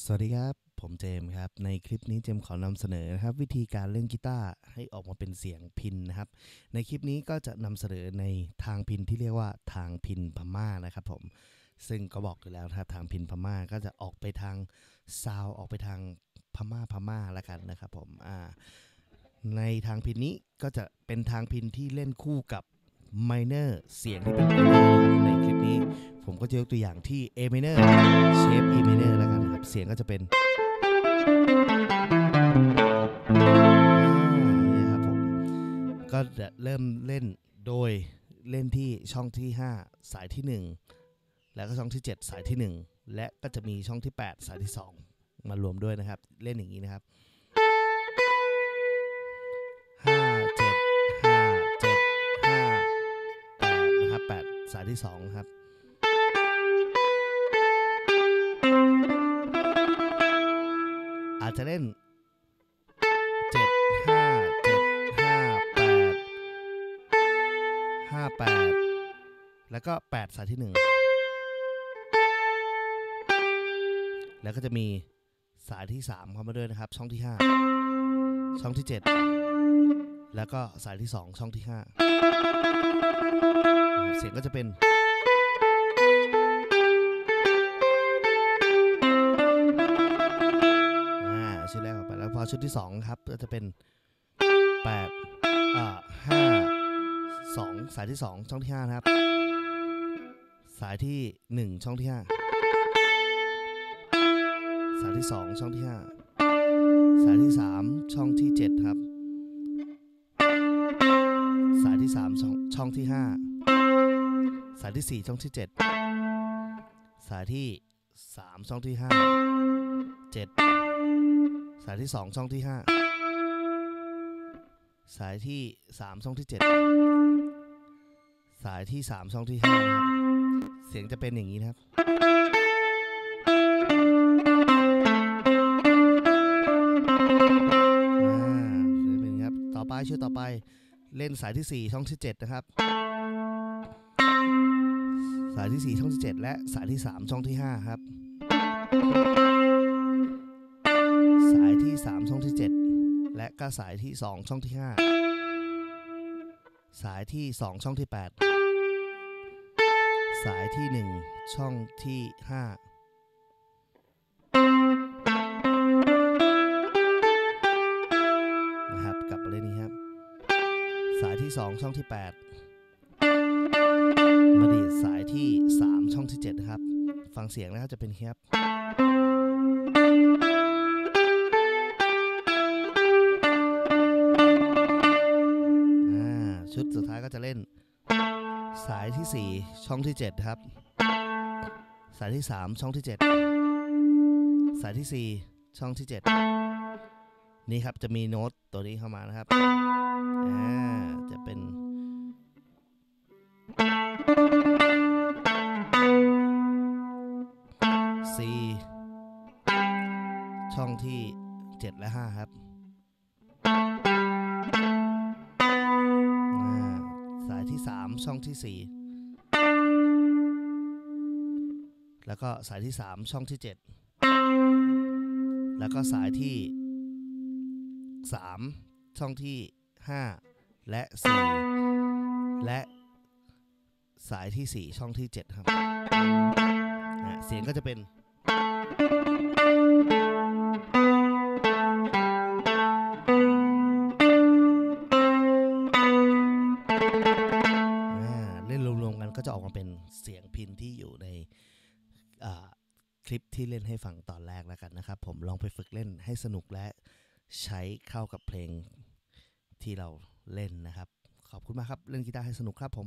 สวัสดีครับ ผมเจมครับ ในคลิปนี้เจมขอนำเสนอนะครับ วิธีการเล่นกีตาร์ให้ออกมาเป็นเสียงพินนะครับ ในคลิปนี้ก็จะนำเสนอในทางพินที่เรียกว่าทางพินพม่านะครับผมซึ่งก็บอกอยู่แล้วนะครับทางพินพม่าก็จะออกไปทางซาวออกไปทางพม่าพม่าละกันนะครับผมอ่าในทางพินนี้ก็จะเป็นทางพินที่เล่นคู่กับไมเนอร์เสียงที่เป็น minor นในคลิปนี้ ผมก็จะยกตัวอย่างที่ A minor เชฟ E minor แล้วกัน เสียงก็จะเป็นนี่ครับผมก็เริ่มเล่นโดยเล่นที่ช่องที่ 5 สายที่ 1 แล้วก็ช่องที่ 7 สายที่ 1 และก็จะมีช่องที่ 8 สายที่ 2 มารวมด้วยนะครับ เล่นอย่างนี้นะครับห้าเจ็ดห้าเจ็ดห้าแปดนะครับแปดสายที่สองครับ จจะเล่นเจ็ดห้าเจ็ดห้าแปดห้าแปดแล้วก็แปดสายที่หนึ่งแล้วก็จะมีสายที่สามเข้ามาด้วยนะครับ ช่องที่ห้าช่องที่เจ็ดแล้วก็สายที่สองช่องที่ห้าเสียงก็จะเป็น ชุดที่สองครับ ก็จะเป็นแปดอ่าห้าสองสายที่สองช่องที่ห้านะครับ สายที่หนึ่งช่องที่ห้าสายที่สองช่องที่ห้าสายที่สามช่องที่เจ็ดครับ สายที่สามช่องช่องที่ห้าสายที่สี่ช่องที่เจ็ดสายที่สามช่องที่ห้าเจ็ด สายที่สองช่องที่ห้าสายที่สามช่องที่เจ็ดสายที่สามช่องที่ห้าครับเสียงจะเป็นอย่างนี้นะครับ อ่าเสียงเป็นอย่างนี้ครับ ต่อไปชื่อต่อไปเล่นสายที่สี่ช่องที่เจ็ดนะครับ สายที่สี่ช่องที่เจ็ดและสายที่สามช่องที่ห้าครับ ก็สายที่ 2 ช่องที่ 5 สายที่ 2 ช่องที่ 8 สายที่ 1 ช่องที่5นะครับกลับมาเล่นนี้ครับสายที่ 2 ช่องที่ 8 มาดีดสายที่ 3 ช่องที่7นะครับ ฟังเสียงนะครับจะเป็นอย่างนี้คบ ที่4ช่องที่ 7 ครับ สายที่ 3 ช่องที่ 7 สายที่ 4 ช่องที่ 7 นี่ครับจะมีโน้ตตัวนี้เข้ามานะครับอ่าจะเป็น C ช่องที่ 7 และ 5 ครับสายที่ 3 ช่องที่ 4 แล้วก็สายที่ 3 ช่องที่ 7 แล้วก็สายที่ 3 ช่องที่ 5 และ 4 และสายที่ 4 ช่องที่ 7 ครับ เสียงก็จะเป็นเล่นรวมๆกันก็จะออกมาเป็นเสียงพินที่อยู่ใน คลิปที่เล่นให้ฟังตอนแรกแล้วกันนะครับ ผมลองไปฝึกเล่นให้สนุกและใช้เข้ากับเพลงที่เราเล่นนะครับ ขอบคุณมากครับ เล่นกีตาร์ให้สนุกครับผม